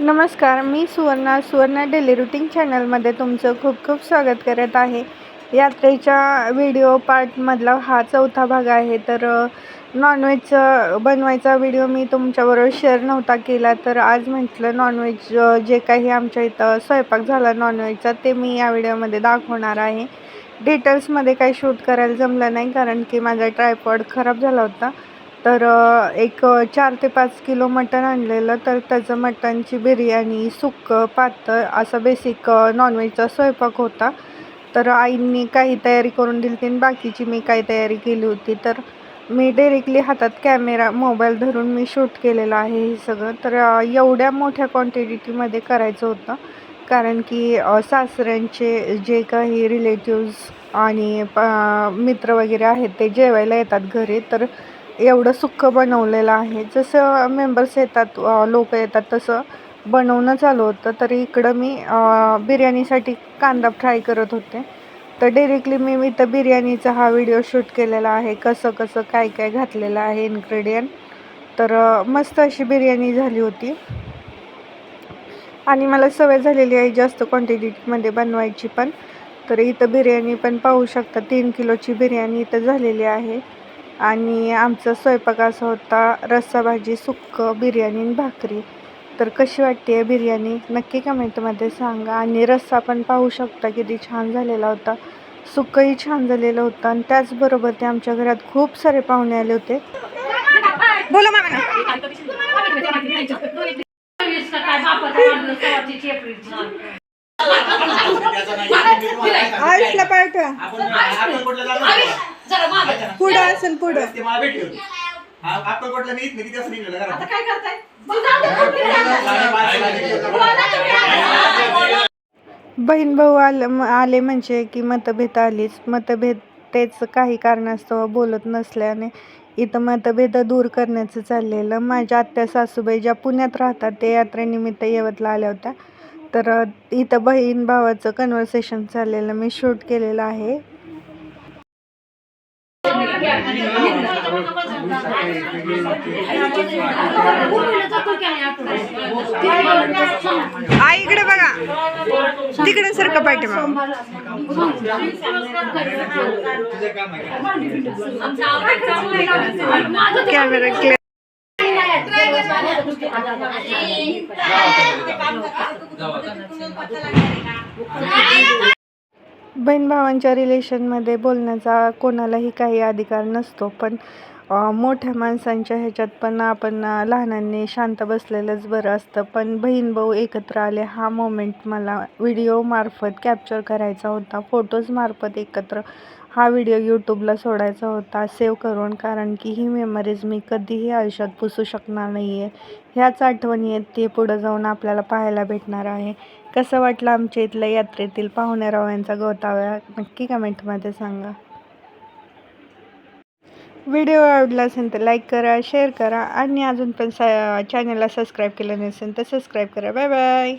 नमस्कार मी Suvarna Suvarna daily routine चॅनलमध्ये तुमचं खूप खूप स्वागत करत आहे. यात्रेच्या व्हिडिओ पार्टमधला हा चौथा भाग आहे तर नॉनव्हेजचं बनवायचा व्हिडिओ मी तुमच्याबरोबर शेअर नव्हता केला तर आज म्हटलं नॉनव्हेज जे काही आमच्या इथं स्वयंपाक झाला नॉनव्हेजचा ते मी या व्हिडिओमध्ये दाखवणार आहे. डिटेल्समध्ये काही शूट करायला जमलं नाही कारण की माझा ट्रायपॉड खराब झाला होता. तर एक चार ते पाच किलो मटण आणलेलं. तर त्याचं मटणची बिर्याणी सुक्कं पातळ असा बेसिक नॉनव्हेजचा स्वयंपाक होता. तर आईंनी काही तयारी करून दिली होती आणि बाकीची मी काही तयारी केली होती. तर मी डायरेक्टली हातात कॅमेरा मोबाईल धरून मी शूट केलेलं आहे हे सगळं. तर एवढ्या मोठ्या क्वांटिटीमध्ये करायचं होतं. कारण की सासऱ्यांचे जे काही रिलेटिव्ज आणि मित्र वगैरे आहेत ते जेवायला येतात घरी. तर एवढं सुखं बनवलेलं आहे. जसं मेंबर्स येतात लोक येतात तसं बनवणं चालू होतं. तर इकडं मी बिर्याणीसाठी कांदा फ्राय करत होते. तर डिरेक्टली मी इथं बिर्याणीचा हा व्हिडिओ शूट केलेला आहे. कसं कसं काय काय घातलेलं आहे इन्ग्रेडियंट तर मस्त अशी बिर्याणी झाली होती. आणि मला सवय झालेली आहे जास्त क्वांटिटीमध्ये बनवायची पण. तर इथं बिर्याणी पण पाहू शकता तीन किलोची बिर्याणी इथं झालेली आहे. आणि आमचा स्वयंपाक असा होता रस्सा भाजी सुक्कं बिर्याणी आणि भाकरी. तर कशी वाटते आहे बिर्याणी? नक्की कमेंटमध्ये सांगा. आणि रस्सा पण पाहू शकता किती छान झालेला होता. सुक्कंही छान झालेलं होतं आणि त्याचबरोबर ते आमच्या घरात खूप सारे पाहुणे आले होते. बोला मामा आयुषला पाठवा. पुढं असेल पुढं. बहीण भाऊ आलं आले म्हणजे की मतभेद आलीच. मतभेद तेच काही कारणास्तव बोलत नसल्याने इथं मतभेद दूर करण्याचं चाललेलं. माझ्या आत्या सासूबाई ज्या पुण्यात राहतात ते यात्रेनिमित्त यवतला आल्या होत्या. तर इथं बहीण भावाचं कन्व्हर्सेशन चाललेलं मी शूट केलेलं आहे. आई इकडे बघा. तिकडे सारखं पाहिजे कॅमेरा क्लिअर. बहीण भावांच्या रिलेशनमध्ये बोलण्याचा कोणालाही काही अधिकार नसतो पण मोठ्या माणसांच्या ह्याच्यात पण आपण लहानांनी शांत बसलेलंच बरं असतं. पण बहीण भाऊ एकत्र आले हा मोमेंट मला व्हिडिओमार्फत कॅप्चर करायचा होता. फोटोजमार्फत एकत्र हा व्हिडिओ यूट्यूबला सोडायचा होता. सेव्ह करून कारण की ही मेमरीज मी कधीही आयुष्यात पुसू शकणार नाही आहे ह्याच आठवणी आहेत ते पुढं जाऊन आपल्याला पाहायला भेटणार आहे. कसं वाटलं आमच्या इथल्या यात्रेतील पाहुण्यारावांचा गवताव्या? नक्की कमेंटमध्ये सांगा. व्हिडिओ आवडला असेल तर लाईक करा शेअर करा आणि अजून पण स चॅनलला सबस्क्राईब केलं नसेल तर सबस्क्राईब करा. Bye bye.